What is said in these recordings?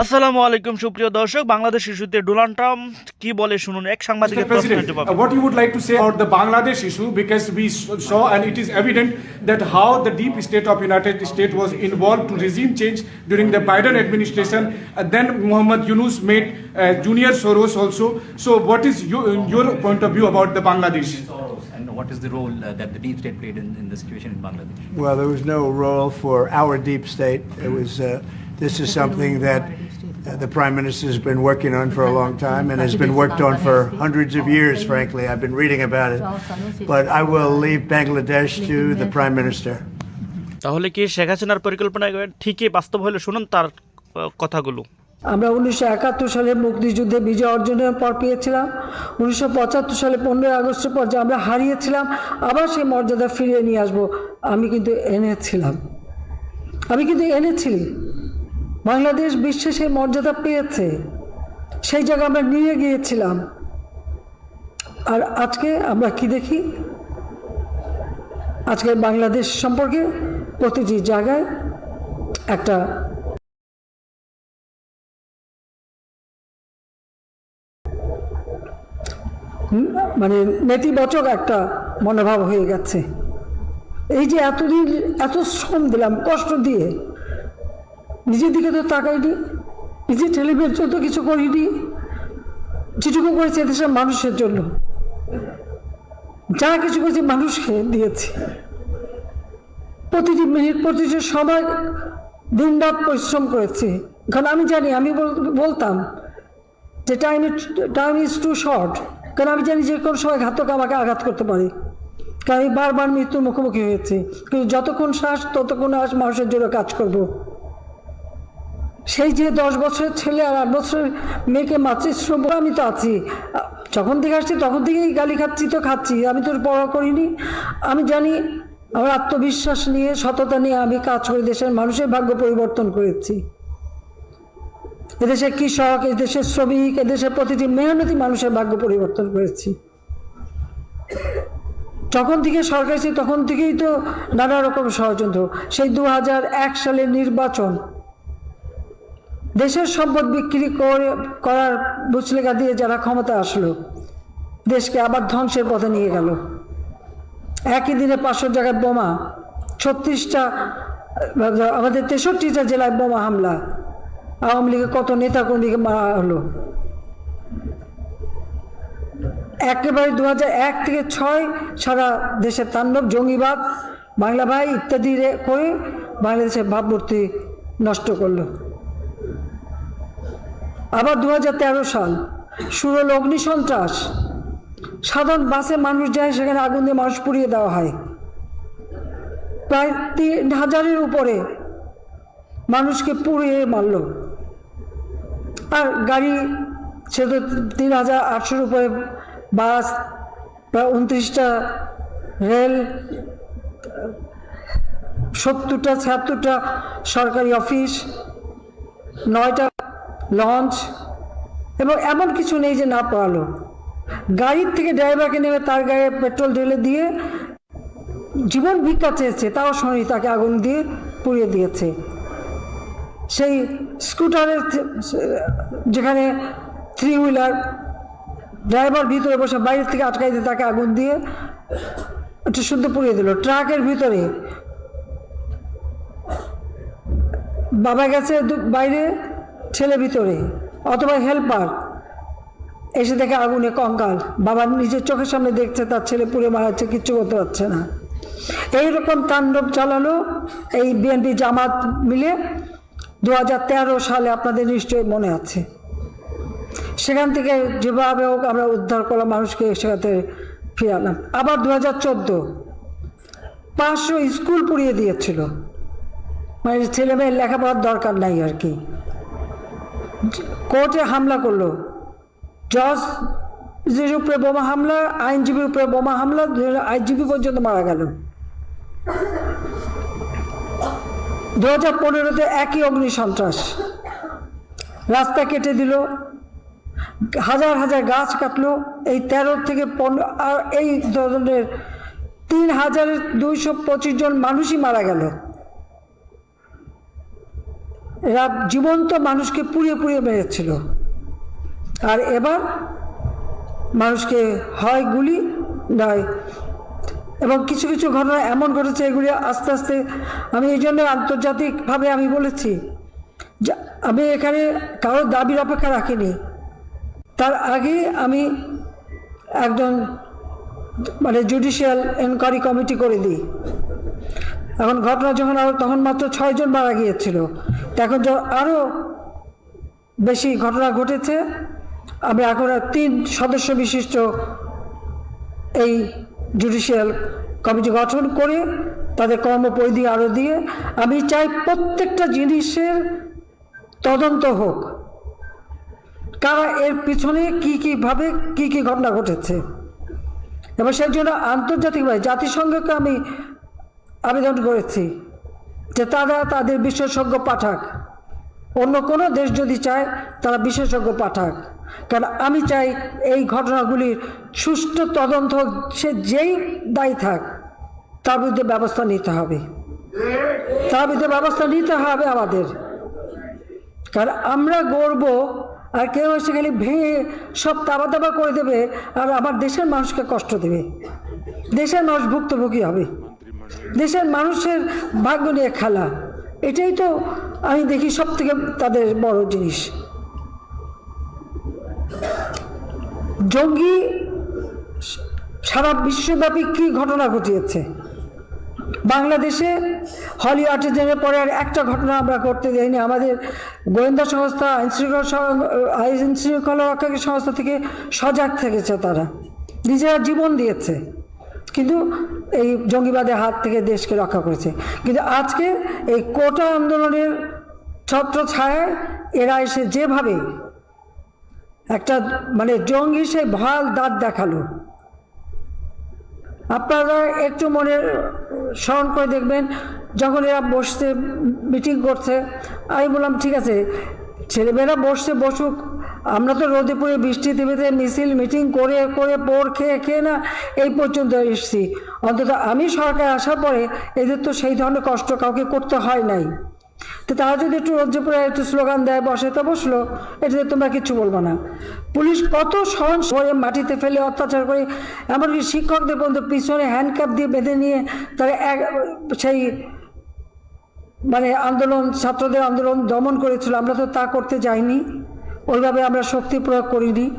আসসালামু আলাইকুম সুপ্রিয় দর্শক বাংলাদেশ ইস্যুতে ডোনাল্ড ট্রাম্প কি বলে শুনুন এক সাংবাদিকের প্রশ্নের জবাব uh, what you would like to say about the Bangladesh issue because we s- saw and it is evident that how the deep state of United States was involved to regime change during the Biden administration. Uh, then Muhammad Yunus made uh, Junior Soros also. So what is your, your point of view about the Bangladesh? And what is the role uh, that the deep state played in, in the situation in Bangladesh? Well, there was no role for our deep state. It was. Uh, this is something that uh, the prime minister has been working on for a long time and has been worked on for hundreds of years. Frankly, I've been reading about it, but I will leave Bangladesh to the prime minister. তাহলে কি শেখ হাসিনার পরিকল্পনা ঠিকই বাস্তব হলে শুনুন তার কথাগুলো আমরা উনিশশো একাত্তর সালে মুক্তিযুদ্ধে বিজয় অর্জনের পর পেয়েছিলাম উনিশশো পঁচাত্তর সালে পনেরোই আগস্টের পর যে আমরা হারিয়েছিলাম আবার সেই মর্যাদা ফিরিয়ে নিয়ে আসব আমি কিন্তু এনেছিলাম আমি কিন্তু এনেছি বাংলাদেশ বিশ্বে সেই মর্যাদা পেয়েছে। সেই জায়গায় আমরা নিয়ে গিয়েছিলাম। আর আজকে আমরা কি দেখি? আজকে বাংলাদেশ সম্পর্কে প্রতিটি জায়গায় একটা মানে নেতিবাচক একটা মনোভাব হয়ে গেছে। এই যে এতদিন এত শ্রম দিলাম, কষ্ট দিয়ে নিজের দিকে তো তাকাইনি, নিজের টেলিভিশন জন্য তো কিছু করিনি। যেটুকু করেছে দেশের মানুষের জন্য। যা কিছু করেছি মানুষকে দিয়েছি। প্রতিটি মিনিট প্রতিটি সময় দিন রাত পরিশ্রম করেছি। কারণ আমি জানি, আমি বলতাম যে time time is too short কারণ আমি জানি যে কোনো সময় ঘাতক আমাকে আঘাত করতে পারে। কারণ আমি বারবার মৃত্যুর মুখোমুখি হয়েছি। কিন্তু যতক্ষণ শ্বাস, ততক্ষণ আস মানুষের জন্য কাজ করব। সেই যে দশ বছরের ছেলে আর আট বছরের মেয়েকে মাতৃশ্রম আমি তো আছি। যখন থেকে আসছি, তখন থেকেই গালি খাচ্ছি, তো খাচ্ছি। আমি তো পড়া করিনি। আমি জানি আমার আত্মবিশ্বাস নিয়ে, সততা নিয়ে আমি কাজ করে দেশের মানুষের ভাগ্য পরিবর্তন করেছি। এদেশের কৃষক, এদেশের শ্রমিক, এদেশের প্রতিটি মেহনতি মানুষের ভাগ্য পরিবর্তন করেছি। যখন থেকে সরকার তখন থেকেই তো নানা রকম ষড়যন্ত্র। সেই দু সালের নির্বাচন দেশের সম্পদ বিক্রি করে, করার বুচলেখা দিয়ে যারা ক্ষমতা আসলো, দেশকে আবার ধ্বংসের পথে নিয়ে গেল। একই দিনে পাঁচশো জায়গায় বোমা, ছত্রিশটা, আমাদের তেষট্টিটা জেলায় বোমা হামলা। আওয়ামী লীগের কত নেতাকর্মীকে মারা হলো। একেবারে দু এক থেকে ছয় সারা দেশের তাণ্ডব, জঙ্গিবাদ, বাংলা ভাই ইত্যাদি করে বাংলাদেশের ভাবমূর্তি নষ্ট করল। আবার দু হাজার তেরো সাল শুরু হলো অগ্নিসন্ত্রাস সাধারণ বাসে মানুষ যায়, সেখানে আগুন দিয়ে মানুষ পুড়িয়ে দেওয়া হয়। প্রায় তিন হাজারের উপরে মানুষকে পুড়িয়ে মারলো। আর গাড়ি সে তো তিন হাজার আটশোর উপরে বাস প্রায় উনত্রিশটা রেল, সত্তরটা, ছিয়াত্তরটা সরকারি অফিস, নয়টা লঞ্চ এবং এমন কিছু নেই যে না পড়ালো গাড়ির থেকে ড্রাইভারকে নেমে তার গায়ে পেট্রোল ঢেলে দিয়ে জীবন ভিক্ষা চেয়েছে, তাও শোনি তাকে আগুন দিয়ে পুড়িয়ে দিয়েছে। সেই স্কুটারের যেখানে থ্রি হুইলার ড্রাইভার ভিতরে বসে বাইরের থেকে আটকাই দিয়ে তাকে আগুন দিয়ে একটু শুদ্ধ পুড়িয়ে দিল। ট্রাকের ভিতরে বাবা গেছে বাইরে ছেলে ভিতরে, অথবা হেল্পার এসে দেখে আগুনে কঙ্কাল। বাবা নিজের চোখের সামনে দেখছে, তার ছেলে পুড়ে মারা মারাচ্ছে কিচ্ছু করতে পারছে না। এইরকম তাণ্ডব চালানো এই বিএনপি জামাত মিলে দু হাজার তেরো সালে আপনাদের নিশ্চয়ই মনে আছে। সেখান থেকে যেভাবে হোক আমরা উদ্ধার করলাম মানুষকে সেখান থেকে ফিরালাম আবার দু হাজার চোদ্দ, পাঁচশো স্কুল পুড়িয়ে দিয়েছিল। মানে ছেলে মেয়ের লেখাপড়ার দরকার নাই আর কি। কোর্টে হামলা করল। জজ এর উপরে বোমা হামলা, আইনজীবীর উপরে বোমা হামলা আইনজীবী পর্যন্ত মারা গেল। দু হাজার পনেরোতে একই অগ্নি সন্ত্রাস। রাস্তা কেটে দিল, হাজার হাজার গাছ কাটলো, এই তেরো থেকে পনেরো আর এই ধরনের তিন হাজার দুইশো পঁচিশ জন মানুষই মারা গেল। এরা জীবন্ত মানুষকে পুড়িয়ে পুড়িয়ে মেরেছিল। আর এবার মানুষকে হয় গুলি, নয়। এবং কিছু কিছু ঘটনা এমন ঘটেছে এগুলি আস্তে আস্তে আমি এই জন্য আন্তর্জাতিকভাবে আমি বলেছি যে আমি এখানে কারোর দাবির অপেক্ষা রাখিনি। তার আগে আমি একজন মানে জুডিশিয়াল এনকোয়ারি কমিটি করে দিই। এখন ঘটনা যখন আরও, তখন মাত্র ছয়জন মারা গিয়েছিল। এখন আরও বেশি ঘটনা ঘটেছে। আমরা এখন তিন সদস্য বিশিষ্ট এই জুডিশিয়াল কমিটি গঠন করে তাদের কর্মপরিধি আরও দিয়ে আমি চাই প্রত্যেকটা জিনিসের তদন্ত হোক। কারা এর পিছনে কি কীভাবে কি কি ঘটনা ঘটেছে? এবং সেই জন্য আন্তর্জাতিকভাবে জাতিসংঘকে আমি আবেদন করেছি যে তারা তাদের বিশেষজ্ঞ পাঠাক। অন্য কোনো দেশ যদি চায়, তারা বিশেষজ্ঞ পাঠাক। কারণ আমি চাই এই ঘটনাগুলির সুষ্ঠু তদন্ত সে যেই দায়ী থাক, তার বিরুদ্ধে ব্যবস্থা নিতে হবে। তার বিরুদ্ধে ব্যবস্থা নিতে হবে আমাদের। কারণ আমরা গর্ব, আর কেউ এসে খালি ভেঙে সব তাবা তাবা করে দেবে, আর আমার দেশের মানুষকে কষ্ট দেবে। দেশের মানুষ ভুক্তভোগী হবে। দেশের মানুষের ভাগ্য নিয়ে খেলা, এটাই তো আমি দেখি সব থেকে তাদের বড় জিনিস। জঙ্গি সারা বিশ্বব্যাপী কি ঘটনা ঘটিয়েছে? বাংলাদেশে হলি আর্টিজেনের পরে আর একটা ঘটনা আমরা করতে দেয়নি আমাদের গোয়েন্দা সংস্থা আইন শৃঙ্খলা রক্ষাকারী সংস্থা থেকে সজাগ থেকেছে তারা। নিজেরা জীবন দিয়েছে। কিন্তু এই জঙ্গিবাদের হাত থেকে দেশকে রক্ষা করেছে। কিন্তু আজকে এই কোটা আন্দোলনের ছত্র ছায়ায় এরা এসে যেভাবে একটা মানে জঙ্গি সে ভালো দাঁত দেখাল। আপনারা একটু মনে স্মরণ করে দেখবেন, যখন এরা বসতে মিটিং করছে, আমি বললাম, ঠিক আছে, ছেলেমেয়েরা বসছে, বসুক। আমরা তো রোদে পড়ে বৃষ্টি দেবেতে মিছিল, মিটিং করে করে পোড় খেয়ে খেয়ে না এই পর্যন্ত এসেছি। অন্তত আমি সরকার আসার পরে এদের তো সেই ধরনের কষ্ট কাউকে করতে হয় নাই। তো তারা যদি একটু রোদ্রে পড়ে একটু স্লোগান দেয়, বসে, তো বসল। এটাতে তোমরা কিচ্ছু বলব না। পুলিশ কত সহন করে মাটিতে ফেলে অত্যাচার করে, এমনকি শিক্ষকদের পর্যন্ত পিছনে হ্যান্ডকাপ দিয়ে বেঁধে নিয়ে তারা এক, সেই মানে আন্দোলন, ছাত্রদের আন্দোলন দমন করেছিল। আমরা তো তা করতে যাইনি। ওইভাবে আমরা শক্তি প্রয়োগ করিনি।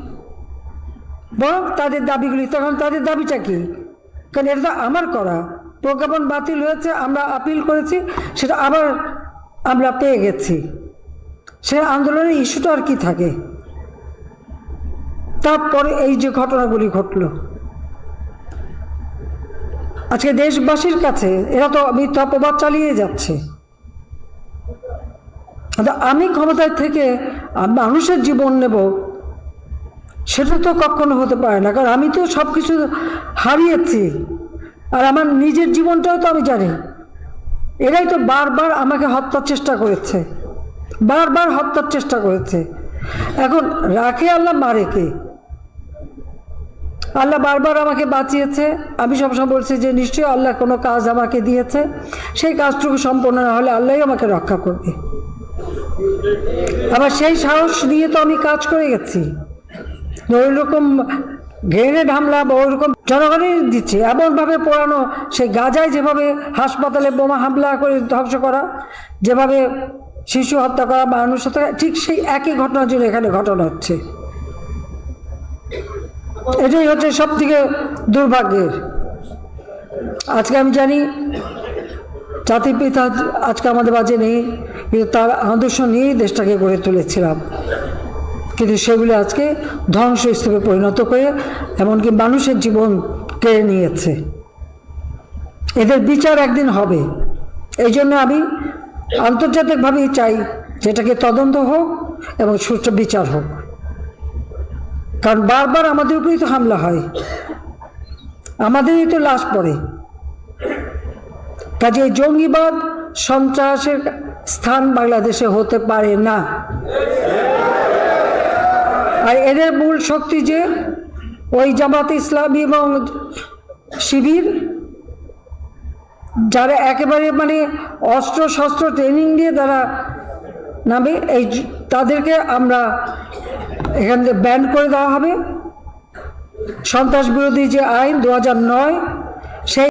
বরং তাদের দাবিগুলি, তখন তাদের দাবিটা কি? কারণ এটা আমার করা। প্রজ্ঞাপন বাতিল হয়েছে, আমরা আপিল করেছি, সেটা আবার আমরা পেয়ে গেছি। সে আন্দোলনের ইস্যুটা আর কি থাকে? তারপরে এই যে ঘটনাগুলি ঘটল। আজকে দেশবাসীর কাছে এরা তো মিথ্যা প্রবাদ চালিয়ে যাচ্ছে। আমি ক্ষমতায় থেকে মানুষের জীবন নেব, সেটা তো কখনো হতে পারে না। কারণ আমি তো সব কিছু হারিয়েছি। আর আমার নিজের জীবনটাও তো আমি জানি। এরাই তো বারবার আমাকে হত্যার চেষ্টা করেছে। বারবার হত্যার চেষ্টা করেছে। এখন রাখে আল্লাহ মারে কে? আল্লাহ বারবার আমাকে বাঁচিয়েছে। আমি সবসময় বলছি যে নিশ্চয়ই আল্লাহ কোনো কাজ আমাকে দিয়েছে। সেই কাজটুকু সম্পন্ন না হলে আল্লাহই আমাকে রক্ষা করবে। আবার সেই সাহস নিয়ে তো আমি কাজ করে গেছি। ওই রকম গ্রেনেড হামলা বা ওই রকম জনগণই দিচ্ছে। এমনভাবে পোড়ানো সেই গাজায় যেভাবে হাসপাতালে বোমা হামলা করে ধ্বংস করা, যেভাবে শিশু হত্যা করা, মানুষ হত্যা ঠিক সেই একই ঘটনার জন্য এখানে ঘটনা হচ্ছে। এটাই হচ্ছে সব থেকে দুর্ভাগ্যের। আজকে আমি জানি জাতির পিতা আজকে আমাদের মাঝে নেই, কিন্তু তার আদর্শ নিয়েই দেশটাকে গড়ে তুলেছিলাম। কিন্তু সেগুলি আজকে ধ্বংস ধ্বংসস্তূপে পরিণত করে এমনকি মানুষের জীবন কেড়ে নিয়েছে। এদের বিচার একদিন হবে। এই জন্য আমি আন্তর্জাতিকভাবেই চাই যেটাকে তদন্ত হোক এবং সুষ্ঠু বিচার হোক। কারণ বারবার আমাদের উপরেই তো হামলা হয়। আমাদেরই তো লাশ পড়ে। কাজে জঙ্গিবাদ সন্ত্রাসের স্থান বাংলাদেশে হতে পারে না। আর এদের মূল শক্তি যে, ওই জামাত ইসলামী এবং শিবির, যারা একেবারে মানে অস্ত্র শস্ত্র ট্রেনিং দিয়ে তারা নামে, এই তাদেরকে আমরা এখান থেকে ব্যান করে দেওয়া হবে। সন্ত্রাস বিরোধী যে আইন দু সেই